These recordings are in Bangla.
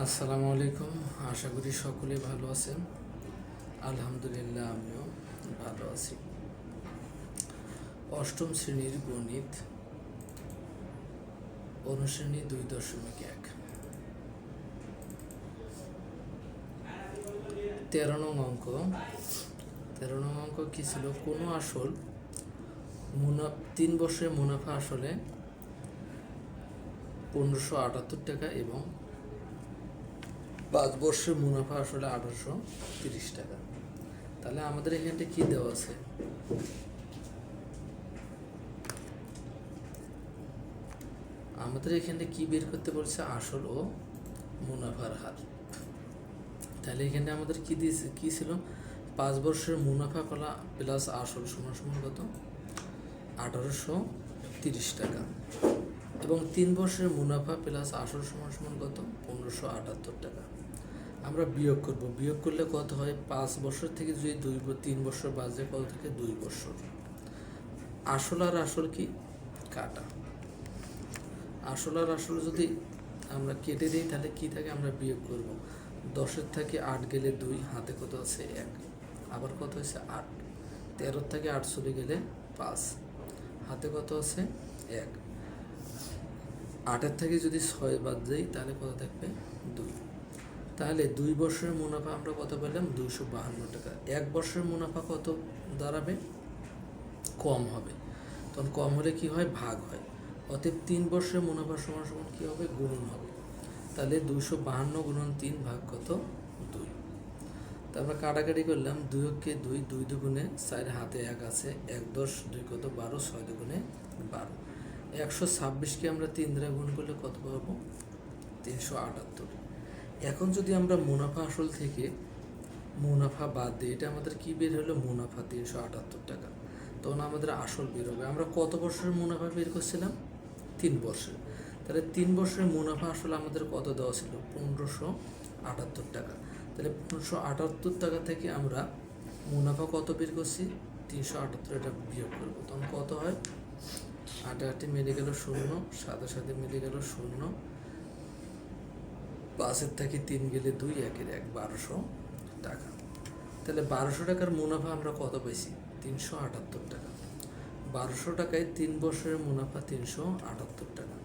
আসসালামু আলাইকুম। আশা করি সকলে ভালো আছেন। আলহামদুলিল্লাহ, আমিও ভালো আছি। অষ্টম শ্রেণির গণিত অনুশ্রেণী দুই দশমিক এক। তেরো নং অঙ্ক। তেরো নং অঙ্ক কী ছিল? কোনো আসল মুনা, তিন বছরের মুনাফা আসলে পনেরোশো আটাত্তর টাকা এবং পাঁচ বর্ষের মুনাফা আসলে আঠারোশো তিরিশ টাকা। তাহলে আমাদের এখানটা কি দেওয়া আছে? আমাদের এখানে কি বের করতে বলছে? আসল ও মুনাফার হার। তাহলে এখানে আমাদের কি দিয়েছে? কি ছিল? পাঁচ বর্ষের মুনাফা কলা প্লাস আসল সমান সমান কত? আঠারোশো তিরিশ টাকা। এবং তিন বর্ষের মুনাফা প্লাস আসল সমান সমান কত? পনেরোশো আটাত্তর টাকা। আমরা বিয়োগ করব। বিয়োগ করলে কত হয়? পাঁচ বছর থেকে যদি দুই তিন বছর যায় কত থেকে? দুই বছর। আসল আর আসল কি? কাটা। আসল আর আসল যদি আমরা কেটে দিই, তাহলে কি থাকে? আমরা বিয়োগ করব। দশের থেকে আট গেলে দুই, হাতে কত আছে? এক। আবার কত হয়েছে? আট। তেরোর থেকে আট চলে গেলে পাঁচ। হাতে কত আছে? এক। আটের থেকে যদি ছয় বাদ যাই তাহলে কত থাকবে? দুই। তাহলে দুই বছরের মুনাফা আমরা কত পেলাম? দুইশো বাহান্ন টাকা। এক বছরের মুনাফা কত দাঁড়াবে? কম হবে। তখন কম হলে কি হয়? ভাগ হয়। অতএব তিন বছরের মুনাফা সমান সমান কী হবে? গুণন হবে। তাহলে দুইশো বাহান্ন গুণন তিন ভাগ কত? দুই। তারপর কাটাকাটি করলাম। দুই দুই দুই দুগুণে চার হাতে এক আছে। এক দশ, দুই কত? বারো, ছয় দুগুণে বারো। একশো ছাব্বিশকে আমরা তিন দ্বারা গুণ করলে কত পাবো? তিনশো আটাত্তর। এখন যদি আমরা মুনাফা আসল থেকে মুনাফা বাদ দিই, এটা আমাদের কি বের হলো? মুনাফা তিনশো আটাত্তর টাকা। তখন আমাদের আসল বের হবে। আমরা কত বছরের মুনাফা বের করছিলাম? তিন বছর তাহলে তিন বছরের মুনাফা আসলে আমাদের কত দেওয়া ছিল? পনেরোশো আটাত্তর টাকা। তাহলে পনেরোশো আটাত্তর টাকা থেকে আমরা মুনাফা কত বের করছি? তিনশো আটাত্তর এটা বিয়োগ করব। তখন কত হয়? আটে আটে মিলে গেল শূন্য সাথে সাথে মিলে গেল শূন্য পাঁচের থেকে তিন গেলে দুই, একের এক বারোশো টাকা। তাহলে বারোশো টাকার মুনাফা আমরা কত পাইছি? তিনশো আটাত্তর টাকা। বারোশো টাকায় তিন বছরের মুনাফা তিনশো আটাত্তর টাকা।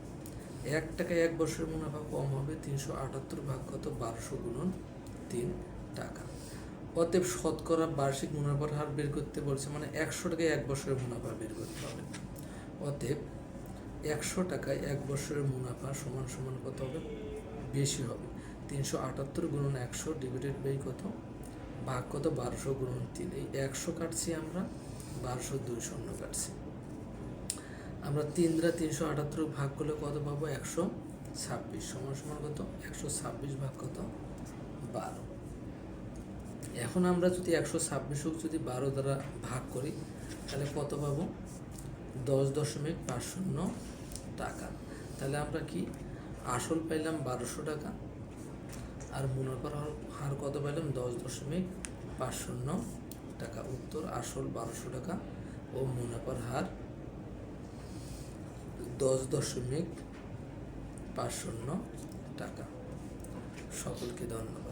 এক টাকায় এক বছরের মুনাফা কম হবে তিনশো আটাত্তর ভাগ কত? বারোশো গুণন তিন টাকা। অতএব শতকরা বার্ষিক মুনাফার হার বের করতে বলছে মানে একশো টাকায় এক বছরের মুনাফা বের করতে হবে। অতএব একশো টাকায় এক বছরের মুনাফা সমান সমান কত হবে? বেশি হবে। তিনশো আটাত্তর গুণন একশো ডিভাইডেড বাই কত? ভাগ কত? বারোশো গুণন তিন। এই একশো কাটছি আমরা, বারোশো দুই শূন্য কাটছি। আমরা তিন দ্বারা তিনশো আটাত্তর ভাগ করলে কত পাবো? একশো ছাব্বিশ। সমান সমান কত? একশো ছাব্বিশ ভাগ কত? বারো। এখন আমরা যদি একশো ছাব্বিশ যদি বারো দ্বারা ভাগ করি, তাহলে কত পাবো? দশ দশমিক পাঁচ শূন্য টাকা। তাহলে আমরা কি আসল পাইলাম বারোশো টাকা, আর মুনাফার হার- কত পাইলাম? দশ দশমিক পাঁচ শূন্য টাকা। উত্তর, আসল বারোশো টাকা ও মুনাফার হার দশ দশমিক পাঁচ শূন্য টাকা। সকলকে ধন্যবাদ।